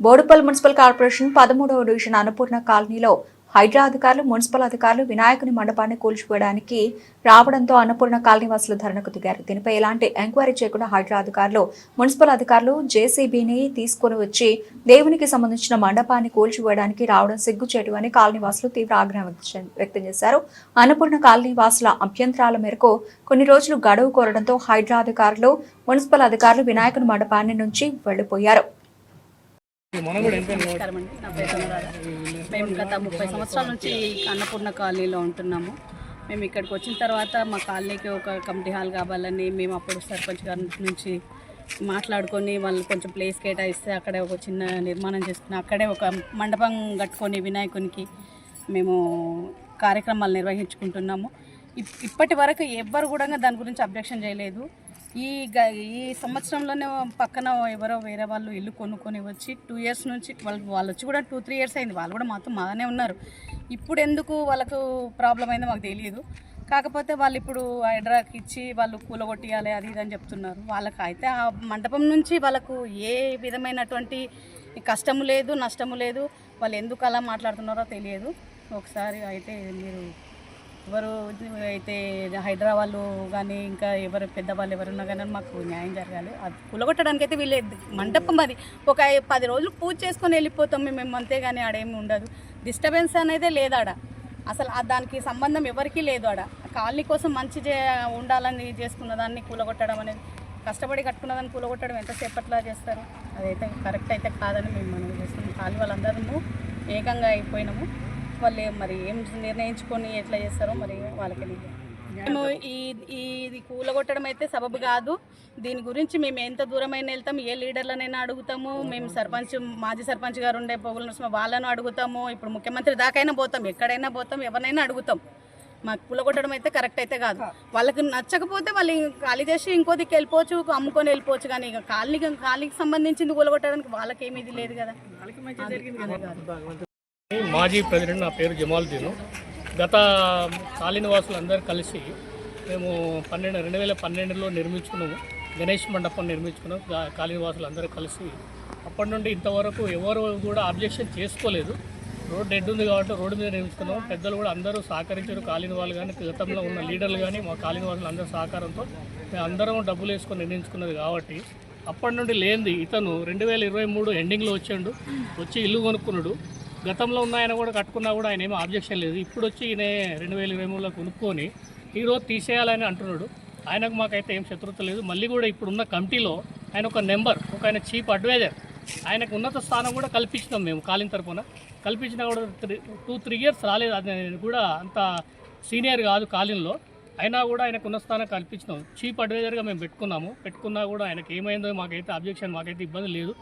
Boduppal municipal corporation పదమూడవ division Annapurna కాలనీలో హైడ్రా అధికారులు మున్సిపల్ అధికారులు వినాయకుని మండపాన్ని కూల్చివేయడానికి రావడంతో అన్నపూర్ణ కాలనీవాసులు ధరణకు దిగారు. దీనిపై ఎలాంటి ఎంక్వైరీ చేయకుండా హైడ్రా అధికారులు మున్సిపల్ అధికారులు జేసీబీని తీసుకుని వచ్చి దేవునికి సంబంధించిన మండపాన్ని కూల్చివేయడానికి రావడం సిగ్గుచేటు అని కాలనీవాసులు తీవ్ర ఆగ్రహం వ్యక్తం- చేశారు. అన్నపూర్ణ కాలనీవాసుల అభ్యంతరాల మేరకు కొన్ని రోజులు గడువు కోరడంతో హైడ్రా అధికారులు మున్సిపల్ అధికారులు వినాయకుని మండపాన్ని నుంచి వెళ్ళిపోయారు నమస్కారం అండి. నా పేరు అనురాధ మేము గత ముప్పై సంవత్సరాల నుంచి అన్నపూర్ణ కాలనీలో ఉంటున్నాము. మేము ఇక్కడికి వచ్చిన తర్వాత మా కాలనీకి ఒక కమిటీ హాల్ కావాలని మేము అప్పుడు సర్పంచ్ గారి నుంచి మాట్లాడుకొని వాళ్ళు కొంచెం ప్లేస్ కేటాయిస్తే అక్కడే ఒక చిన్న నిర్మాణం చేసుకుని అక్కడే ఒక మండపం కట్టుకొని వినాయకునికి మేము కార్యక్రమాలు నిర్వహించుకుంటున్నాము. ఇప్- ఇప్పటి వరకు ఎవ్వరు కూడా దాని గురించి అబ్జెక్షన్ చేయలేదు. ఈ గ- ఈ సంవత్సరంలోనే పక్కన ఎవరో వేరే వాళ్ళు ఇల్లు కొనుక్కొని వచ్చి టూ ఇయర్స్ నుంచి వాళ్ళు వాళ్ళు వచ్చి కూడా టూ త్రీ ఇయర్స్ అయింది. వాళ్ళు కూడా మాతో బాగానే ఉన్నారు. ఇప్పుడు ఎందుకు వాళ్ళకు ప్రాబ్లం అయిందో మాకు తెలియదు. కాకపోతే వాళ్ళు ఇప్పుడు హైడ్రాకి ఇచ్చి వాళ్ళు కూలగొట్టియాలి అది ఇది అని చెప్తున్నారు. వాళ్ళకి అయితే ఆ మండపం నుంచి వాళ్ళకు ఏ విధమైనటువంటి కష్టము లేదు నష్టము లేదు. వాళ్ళు ఎందుకు అలా మాట్లాడుతున్నారో తెలియదు. ఒకసారి అయితే మీరు ఎవరు అయితే హైదరాబాద్ వాళ్ళు కానీ ఇంకా ఎవరు పెద్దవాళ్ళు ఎవరున్నా కానీ మాకు న్యాయం జరగాలి. అది కూలగొట్టడానికి అయితే వీళ్ళే మంటపం అది. ఒక పది రోజులు పూజ చేసుకొని వెళ్ళిపోతాం మేము అంతే కానీ ఆడేమి ఉండదు. డిస్టర్బెన్స్ అనేది లేదాడ అసలు ఆ దానికి సంబంధం ఎవరికీ లేదు ఆడ. కాలనీ కోసం మంచి ఉండాలని చేసుకున్న దాన్ని కూలగొట్టడం అనేది కష్టపడి కట్టుకున్న దాన్ని కూలగొట్టడం ఎంతసేపట్లా చేస్తారు? అదైతే కరెక్ట్ అయితే కాదని మేము మనం చేస్తున్నాం. కాలనీ వాళ్ళందరము ఏకంగా అయిపోయినాము. వాళ్ళు మరి ఏం నిర్ణయించుకొని ఎట్లా చేస్తారో మరి వాళ్ళకి. మేము ఈ ఇది కూలగొట్టడం అయితే సబబు కాదు. దీని గురించి మేము ఎంత దూరమైనా వెళ్తాం ఏ లీడర్లనైనా అడుగుతాము. మేము సర్పంచ్ మాజీ సర్పంచ్ గారు ఉండే పొగుల నరసింహ వాళ్ళను అడుగుతాము. ఇప్పుడు ముఖ్యమంత్రి దాకైనా పోతాం ఎక్కడైనా పోతాం ఎవరినైనా అడుగుతాం. మాకు కూలగొట్టడం అయితే కరెక్ట్ అయితే కాదు. వాళ్ళకి నచ్చకపోతే వాళ్ళు ఖాళీ చేసి ఇంకో దిక్కు వెళ్ళిపోవచ్చు అమ్ముకొని వెళ్ళిపోవచ్చు. కానీ ఇక కాలనీకి కాలనీకి సంబంధించింది కూలగొట్టడానికి వాళ్ళకి ఏమీ ఇది లేదు కాదు. మాజీ ప్రెసిడెంట్ నా పేరు జమాలుద్దీన్. గత కాలనీవాసులు అందరూ కలిసి మేము పన్నెండు రెండు వేల పన్నెండులో నిర్మించుకున్నాము. గణేష్ మండపం నిర్మించుకున్నాం. గా- అందరూ కలిసి. అప్పటి నుండి ఇంతవరకు ఎవరు కూడా అబ్జెక్షన్ చేసుకోలేదు. రోడ్ డెడ్ ఉంది కాబట్టి రోడ్డు మీద నిర్మించుకున్నాం పెద్దలు కూడా అందరూ సహకరించారు. కాలిన వాళ్ళు కానీ గతంలో ఉన్న లీడర్లు కానీ మా కాలనీ వాళ్ళు అందరూ సహకారంతో మేము అందరం డబ్బులు వేసుకొని నిర్మించుకున్నది కాబట్టి అప్పటి నుండి లేనిది. ఇతను రెండు వేల ఇరవై మూడు ఎండింగ్లో వచ్చాడు. వచ్చి ఇల్లు కొనుక్కున్నాడు. గతంలో ఉన్న ఆయన కూడా కట్టుకున్నా కూడా ఆయన ఏమీ ఆబ్జెక్షన్ లేదు. ఇప్పుడు వచ్చి ఈయన రెండు వేల ఇరవై మూడులో కొనుక్కొని ఈరోజు తీసేయాలని అంటున్నాడు. ఆయనకు మాకైతే ఏం శత్రుత లేదు. మళ్ళీ కూడా ఇప్పుడున్న కమిటీలో ఆయన ఒక నెంబర్ ఒక ఆయన చీఫ్ అడ్వైజర్ ఆయనకు ఉన్నత స్థానం కూడా కల్పించినాం మేము కాలిన తరఫున కల్పించినా కూడా త్రీ టూ త్రీ ఇయర్స్ రాలేదు. అది కూడా అంత సీనియర్ కాదు కాలిన్లో. అయినా కూడా ఆయనకు ఉన్న స్థానం కల్పించినాం. చీఫ్ అడ్వైజర్గా మేము పెట్టుకున్నాము. పెట్టుకున్నా కూడా ఆయనకు ఏమైందో మాకైతే అబ్జెక్షన్ మాకైతే ఇబ్బంది లేదు.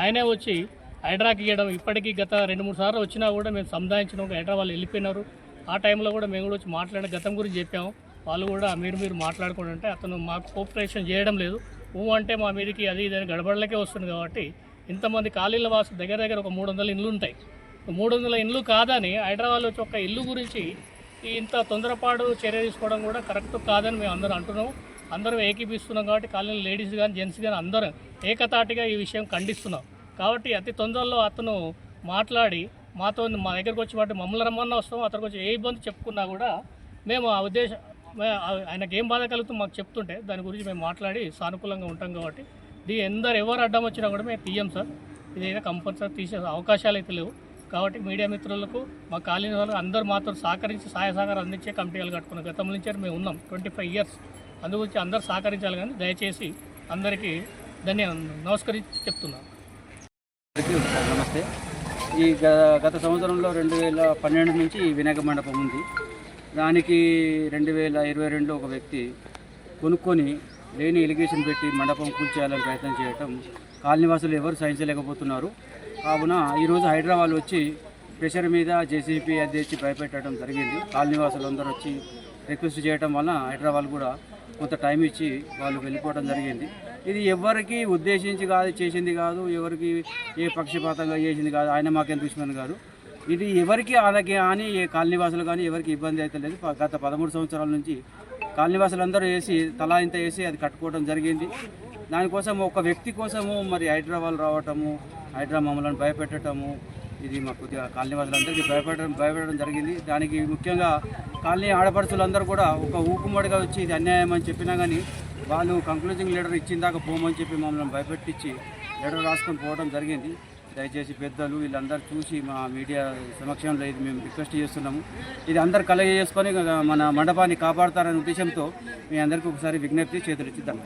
ఆయనే వచ్చి హైడ్రాకి ఇవ్వడం ఇప్పటికీ గత రెండు మూడు సార్లు వచ్చినా కూడా మేము సముదాయించినాం హైడ్రా వాళ్ళు వెళ్ళిపోయినారు. ఆ టైంలో కూడా మేము కూడా వచ్చి మాట్లాడిన గతం గురించి చెప్పాము. వాళ్ళు కూడా మీరు మీరు మాట్లాడుకోండి అంటే అతను మాకు కోఆపరేషన్ చేయడం లేదు. ఊ అంటే మా మీదకి అది ఇది గడబడలకే వస్తుంది కాబట్టి ఇంతమంది ఖాళీల వాసు దగ్గర దగ్గర ఒక మూడు వందల ఇండ్లు ఉంటాయి. మూడు వందల ఇండ్లు కాదని హైదరాబాద్ వచ్చి ఒక ఇల్లు గురించి ఇంత తొందరపాటు చర్య తీసుకోవడం కూడా కరెక్ట్ కాదని మేము అందరం అంటున్నాం అందరం ఏకీపిస్తున్నాం కాబట్టి కాలనీ లేడీస్ కానీ జెంట్స్ కానీ అందరం ఏకతాటిగా ఈ విషయం ఖండిస్తున్నాం. కాబట్టి అతి తొందరలో అతను మాట్లాడి మాతో మా దగ్గరకు వచ్చి వాటి మమ్మల్ని రమ్మన్నా వస్తాం అతనికి వచ్చి ఏ ఇబ్బంది చెప్పుకున్నా కూడా మేము ఆ ఉద్దేశం మే- ఆయనకి ఏం బాధ కలుగుతుంది మాకు చెప్తుంటే దాని గురించి మేము మాట్లాడి సానుకూలంగా ఉంటాం కాబట్టి దీ ఎందరు ఎవరు అడ్డం వచ్చినా కూడా మేము తీయం సార్. ఇదైనా కంపల్సరీ తీసే అవకాశాలు అయితే లేవు. కాబట్టి మీడియా మిత్రులకు మా కాలనీ వాళ్ళు అందరూ మాతో సహకరించి సహాయ సహకారం అందించే కమిటీలు కట్టుకున్న గతం నుంచి మేము ఉన్నాం. Twenty five years. అందుగురించి అందరూ సహకరించాలి కానీ దయచేసి అందరికీ ధన్య నమస్కరించి చెప్తున్నాను. నమస్తే. ఈ గ- గత సంవత్సరంలో రెండు వేల పన్నెండు నుంచి ఈ వినాయక మండపం ఉంది. దానికి రెండు వేల ఇరవై రెండులో ఒక వ్యక్తి కొనుక్కొని లేని ఎలిగేషన్ పెట్టి మండపం కూల్చేయాలని ప్రయత్నం చేయటం కాలనీవాసులు ఎవరు సహించలేకపోతున్నారు. కావున ఈరోజు హైదరాబాద్ వచ్చి ప్రెషర్ మీద జేసీపీ అధ్యక్షి భయపెట్టడం జరిగింది. కాలనీవాసులు అందరూ వచ్చి రిక్వెస్ట్ చేయడం వలన హైదరాబాద్ కూడా కొంత టైం ఇచ్చి వాళ్ళు వెళ్ళిపోవడం జరిగింది. ఇది ఎవరికి ఉద్దేశించి కాదు చేసింది కాదు ఎవరికి ఏ పక్షపాతంగా చేసింది కాదు ఆయన మాకేం దుష్మన్ కాదు. ఇది ఎవరికి అలాగే అని ఏ కాలనీవాసులు కానీ ఎవరికి ఇబ్బంది అయితే లేదు. గత పదమూడు సంవత్సరాల నుంచి కాలనీవాసులందరూ వేసి తలా ఇంత వేసి అది కట్టుకోవడం జరిగింది. దానికోసం ఒక వ్యక్తి కోసము మరి హైదరాబాద్ రావటము హైదరాబాద్ మమ్మల్ని భయపెట్టడము ఇది మా కొద్దిగా కాలనీ వాసులందరికీ భయపెట్టడం భయపెట్టడం జరిగింది. దానికి ముఖ్యంగా కాలనీ ఆడపడుచులందరూ కూడా ఒక ఊపుమడిగా వచ్చి ఇది అన్యాయం అని చెప్పినా కానీ వాళ్ళు కంక్లూజింగ్ లెటర్ ఇచ్చిన దాకా పోమని చెప్పి మమ్మల్ని భయపెట్టించి లెటర్ రాసుకొని పోవడం జరిగింది. దయచేసి పెద్దలు వీళ్ళందరూ చూసి మా మీడియా సమక్షంలో ఇది మేము రిక్వెస్ట్ చేస్తున్నాము. ఇది అందరు కలగ చేసుకొని మన మండపాన్ని కాపాడుతారనే ఉద్దేశంతో మీ అందరికీ ఒకసారి విజ్ఞప్తి చేతులు ఇచ్చిద్దాం